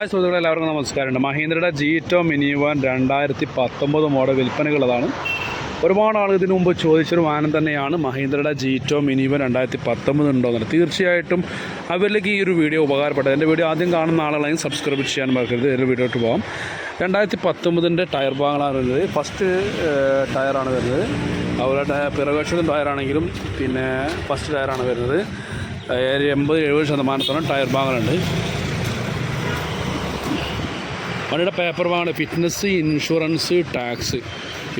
Hi സുഹൃത്തുക്കളെ എല്ലാവർക്കും നമസ്കാരമുണ്ട്. മഹീന്ദ്രയുടെ ജീറ്റോ വൺ രണ്ടായിരത്തി പത്തൊമ്പത് മോഡൽ വിൽപ്പനകളതാണ് ഒരുപാട് ആൾ ഇതിനു മുമ്പ് ചോദിച്ചൊരു വാഹനം തന്നെയാണ് മഹീന്ദ്രയുടെ ജീറ്റോ മിനി വൺ രണ്ടായിരത്തി പത്തൊമ്പത് ഉണ്ടോ എന്നുള്ളത് തീർച്ചയായിട്ടും അവരിലേക്ക് ഈ ഒരു വീഡിയോ ഉപകാരപ്പെട്ടത്. എന്റെ വീഡിയോ ആദ്യം കാണുന്ന ആളുകളെയും സബ്സ്ക്രൈബ് ചെയ്യാൻ മറക്കരുത്. എന്റെ വീഡിയോട്ട് പോകാം രണ്ടായിരത്തി പത്തൊമ്പതിന്റെ ടയർ ഭാഗങ്ങളാണ് വരുന്നത്. ഫസ്റ്റ് ടയറാണ് വരുന്നത്. അതുപോലെ പിറകുവശത്തും ടയറാണെങ്കിലും പിന്നെ ഫസ്റ്റ് ടയറാണ് വരുന്നത്. എൺപത് എഴുപത് ശതമാനത്തോളം ടയർ ഭാഗങ്ങളുണ്ട്. വണ്ടിയുടെ പേപ്പർ വാണ് ഫിറ്റ്നസ് ഇൻഷുറൻസ് ടാക്സ്.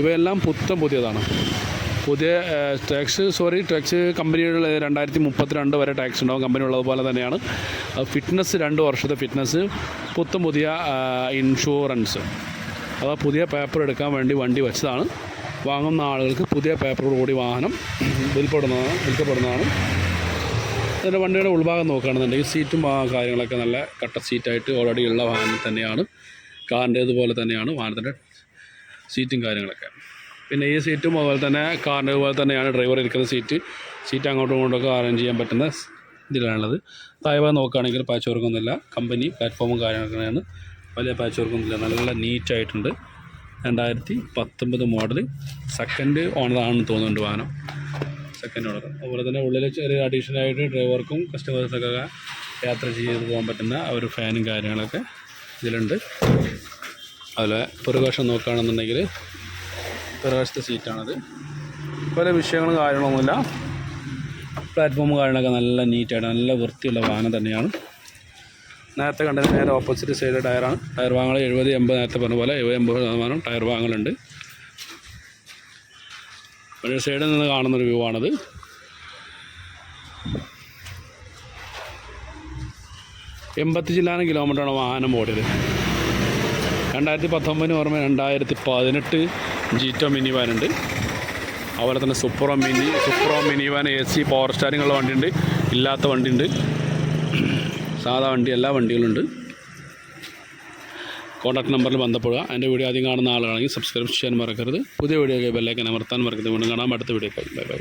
ഇവയെല്ലാം പുത്തം പുതിയതാണ്. പുതിയ ടാക്സ് സോറി ടാക്സ് കമ്പനിയുടെ രണ്ടായിരത്തി മുപ്പത്തിരണ്ട് വരെ ടാക്സ് ഉണ്ടാവും. കമ്പനി ഉള്ളതുപോലെ തന്നെയാണ്. ഫിറ്റ്നസ് രണ്ട് വർഷത്തെ ഫിറ്റ്നസ് പുത്തം പുതിയ ഇൻഷുറൻസ്. അഥവാ പുതിയ പേപ്പർ എടുക്കാൻ വേണ്ടി വണ്ടി വെച്ചതാണ്. വാങ്ങുന്ന ആളുകൾക്ക് പുതിയ പേപ്പറോട് കൂടി വാഹനം വിൽപ്പെടുന്നതാണ് വിൽക്കപ്പെടുന്നതാണ്. അതിന്റെ വണ്ടിയുടെ ഉൾഭാഗം നോക്കുകയാണെന്നുണ്ടെങ്കിൽ സീറ്റും കാര്യങ്ങളൊക്കെ നല്ല കട്ട സീറ്റായിട്ട് ഓൾറെഡി ഉള്ള വാഹനം തന്നെയാണ്. കാറിന്റേതുപോലെ തന്നെയാണ് വാഹനത്തിന്റെ സീറ്റും കാര്യങ്ങളൊക്കെ. പിന്നെ ഈ സീറ്റും അതുപോലെ തന്നെ കാറിന്റെ പോലെ തന്നെയാണ് ഡ്രൈവർ ഇരിക്കുന്ന സീറ്റ്. സീറ്റ് അങ്ങോട്ടും ഇങ്ങോട്ടൊക്കെ അറേഞ്ച് ചെയ്യാൻ പറ്റുന്ന ഇതിലാണുള്ളത്. താഴ്ഭാഗം നോക്കുകയാണെങ്കിൽ പാച്ച് വർക്കൊന്നുമില്ല കമ്പനി പ്ലാറ്റ്ഫോമും കാര്യങ്ങളൊക്കെയാണ് വലിയ പാച്ച് വർക്കൊന്നുമില്ല നല്ല നീറ്റായിട്ടുണ്ട്. രണ്ടായിരത്തി പത്തൊമ്പത് മോഡൽ സെക്കൻഡ് ഓണറാണെന്ന് തോന്നുന്നുണ്ട് വാഹനം. സെക്കൻഡ് ഓണർ അതുപോലെ തന്നെ ഉള്ളിൽ ചെറിയ അഡീഷണൽ ആയിട്ട് ഡ്രൈവർക്കും കസ്റ്റമേഴ്സൊക്കെ യാത്ര ചെയ്ത് പോകാൻ പറ്റുന്ന ഒരു ഫാനും കാര്യങ്ങളൊക്കെ ഇതിലുണ്ട്. അതുപോലെ പുറകുവശം നോക്കുകയാണെന്നുണ്ടെങ്കിൽ പുറകുവശത്തെ സീറ്റാണത് പല വിഷയങ്ങളും കാര്യങ്ങളൊന്നുമില്ല. പ്ലാറ്റ്ഫോം കാര്യങ്ങളൊക്കെ നല്ല നീറ്റായിട്ട് നല്ല വൃത്തിയുള്ള വാഹനം തന്നെയാണ്. നേരത്തെ കണ്ടത് നേരെ ഓപ്പോസിറ്റ് സൈഡ് ടയറാണ് ടയർ വാങ്ങൽ എഴുപത് എൺപത് നേരത്തെ പറഞ്ഞ പോലെ എഴുപത് എൺപത് ശതമാനം ടയർ വാങ്ങലുണ്ട് ഒരു സൈഡിൽ നിന്ന് കാണുന്നൊരു വ്യൂ ആണത്. എൺപത്തി ചില്ലാനം കിലോമീറ്ററാണ് വാഹനം ഓടിയത്. രണ്ടായിരത്തി പത്തൊമ്പതിന് ഓർമ്മ രണ്ടായിരത്തി പതിനെട്ട് ജീറ്റോ മിനി വാനുണ്ട്. അതുപോലെ തന്നെ സൂപ്പറോ mini Supro mini van A C power സ്റ്റാരിങ്ങുള്ള വണ്ടിയുണ്ട്. ഇല്ലാത്ത വണ്ടിയുണ്ട്. സാധാ വണ്ടി എല്ലാ വണ്ടികളുണ്ട്. കോൺടാക്ട് നമ്പറിൽ ബന്ധപ്പെടുക. എന്റെ വീഡിയോ ആദ്യം കാണുന്ന ആളുകളാണെങ്കിൽ സബ്സ്ക്രൈബ് ചെയ്യാൻ മറക്കരുത്. പുതിയ വീഡിയോ ബെല്ലൈക്കൻ അമർത്താൻ മറക്കരുത്. വീണ്ടും കാണാം. അടുത്ത വീഡിയോ ബൈ ബൈ